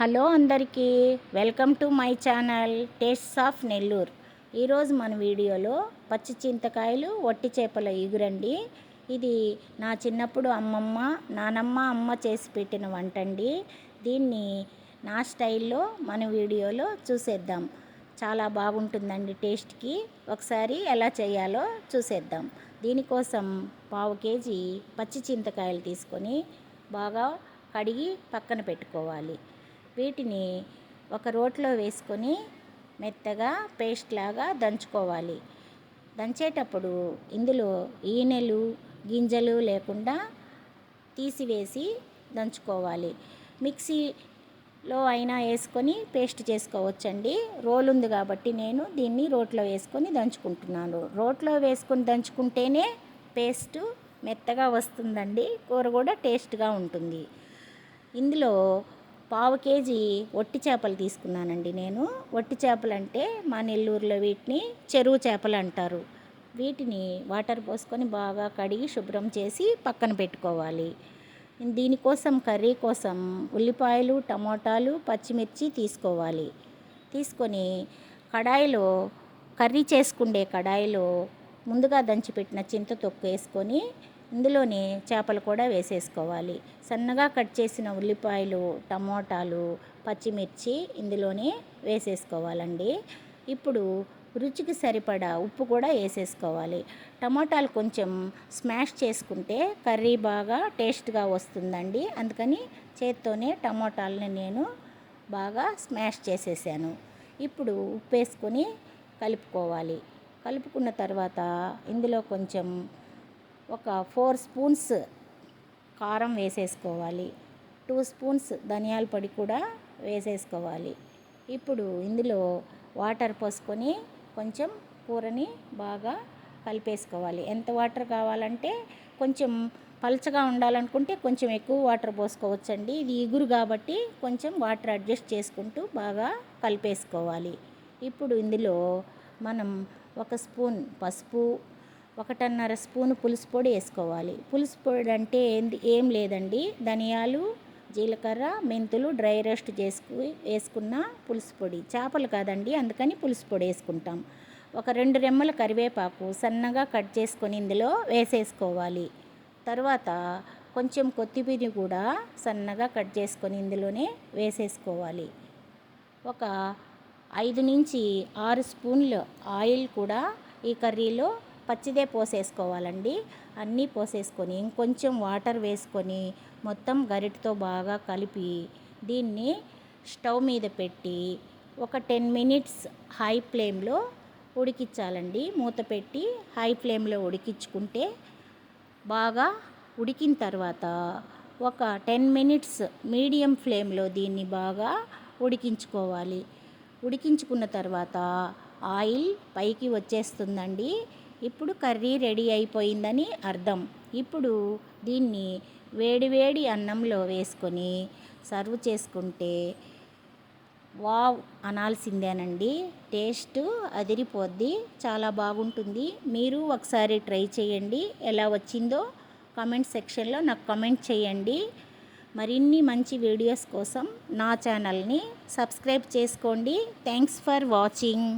Hello అందరికీ welcome to my channel tastes of Nellore. ఈరోజు మన వీడియోలో పచ్చి చింతకాయలు వట్టి చేపల ఇగురండి. ఇది నా చిన్నప్పుడు అమ్మమ్మ నానమ్మ అమ్మ చేసి పెట్టిన వంట అండి దీన్ని నా స్టైల్లో మన వీడియోలో చూసేద్దాం. చాలా బాగుంటుందండి టేస్ట్కి. ఒకసారి ఎలా చేయాలో చూసేద్దాం. దీనికోసం పావు కేజీ పచ్చి చింతకాయలు తీసుకొని బాగా కడిగి పక్కన పెట్టుకోవాలి. వీటిని ఒక రోట్లో వేసుకొని మెత్తగా పేస్ట్ లాగా దంచుకోవాలి. దంచేటప్పుడు ఇందులో ఈనెలు గింజలు లేకుండా తీసివేసి దంచుకోవాలి. మిక్సీలో అయినా వేసుకొని పేస్ట్ చేసుకోవచ్చండి. రోల్ ఉంది కాబట్టి నేను దీన్ని రోట్లో వేసుకొని దంచుకుంటున్నాను. రోట్లో వేసుకొని దంచుకుంటేనే పేస్ట్ మెత్తగా వస్తుందండి. కూర కూడా టేస్ట్గా ఉంటుంది. ఇందులో పావు కేజీ ఒట్టి చేపలు తీసుకున్నానండి నేను. ఒట్టి చేపలు అంటే మా నెల్లూరులో వీటిని చెరువు చేపలు అంటారు. వీటిని వాటర్ పోసుకొని బాగా కడిగి శుభ్రం చేసి పక్కన పెట్టుకోవాలి. దీనికోసం కర్రీ కోసం ఉల్లిపాయలు టమోటాలు పచ్చిమిర్చి తీసుకోవాలి. తీసుకొని కడాయిలో కర్రీ చేసుకుండే కడాయిలో ముందుగా దంచిపెట్టిన చింత తొక్కు వేసుకొని ఇందులోనే చేపలు కూడా వేసేసుకోవాలి. సన్నగా కట్ చేసిన ఉల్లిపాయలు టమోటాలు పచ్చిమిర్చి ఇందులోనే వేసేసుకోవాలండి. ఇప్పుడు రుచికి సరిపడా ఉప్పు కూడా వేసేసుకోవాలి. టమోటాలు కొంచెం స్మాష్ చేసుకుంటే కర్రీ బాగా టేస్ట్గా వస్తుందండి. అందుకని చేత్తోనే టమోటాలని నేను బాగా స్మాష్ చేసేసాను. ఇప్పుడు ఉప్పు వేసుకొని కలుపుకోవాలి. కలుపుకున్న తర్వాత ఇందులో కొంచెం ఒక ఫోర్ స్పూన్స్ కారం వేసేసుకోవాలి. టూ స్పూన్స్ ధనియాల పొడి కూడా వేసేసుకోవాలి. ఇప్పుడు ఇందులో వాటర్ పోసుకొని కొంచెం కూరని బాగా కలిపేసుకోవాలి. ఎంత వాటర్ కావాలంటే కొంచెం పలచగా ఉండాలనుకుంటే కొంచెం ఎక్కువ వాటర్ పోసుకోవచ్చండి. ఇది ఇగురు కాబట్టి కొంచెం వాటర్ అడ్జస్ట్ చేసుకుంటూ బాగా కలిపేసుకోవాలి. ఇప్పుడు ఇందులో మనం ఒక స్పూన్ పసుపు ఒకటిన్నర స్పూన్ పులుసు పొడి వేసుకోవాలి. పులుసు పొడి అంటే ఏంది? ఏం లేదండి. ధనియాలు జీలకర్ర మెంతులు డ్రై రోస్ట్ చేసుకు వేసుకున్న పులుసు పొడి. చేపలు కాదండి అందుకని పులుసు పొడి వేసుకుంటాం. ఒక రెండు రెమ్మల కరివేపాకు సన్నగా కట్ చేసుకొని ఇందులో వేసేసుకోవాలి. తర్వాత కొంచెం కొత్తిమీర కూడా సన్నగా కట్ చేసుకొని ఇందులోనే వేసేసుకోవాలి. ఒక ఐదు నుంచి ఆరు స్పూన్లు ఆయిల్ కూడా ఈ కర్రీలో పచ్చిదే పోసేసుకోవాలండి. అన్నీ పోసేసుకొని ఇంకొంచెం వాటర్ వేసుకొని మొత్తం గరిటతో బాగా కలిపి దీన్ని స్టవ్ మీద పెట్టి ఒక టెన్ మినిట్స్ హై ఫ్లేమ్లో ఉడికించాలండి. మూత పెట్టి హై ఫ్లేమ్లో ఉడికించుకుంటే బాగా ఉడికిన తర్వాత ఒక టెన్ మినిట్స్ మీడియం ఫ్లేమ్లో దీన్ని బాగా ఉడికించుకోవాలి. ఉడికించుకున్న తర్వాత ఆయిల్ పైకి వచ్చేస్తుందండి. ఇప్పుడు కర్రీ రెడీ అయిపోయిందని అర్థం. ఇప్పుడు దీన్ని వేడివేడి అన్నంలో వేసుకొని సర్వ్ చేసుకుంటే వావ్ అనాల్సిందేనండి. టేస్ట్ అదిరిపోద్ది చాలా బాగుంటుంది. మీరు ఒకసారి ట్రై చేయండి ఎలా వచ్చిందో కామెంట్ సెక్షన్లో నాకు కామెంట్ చేయండి. మరిన్ని మంచి వీడియోస్ కోసం నా ఛానల్ని సబ్స్క్రైబ్ చేసుకోండి. Thanks for watching.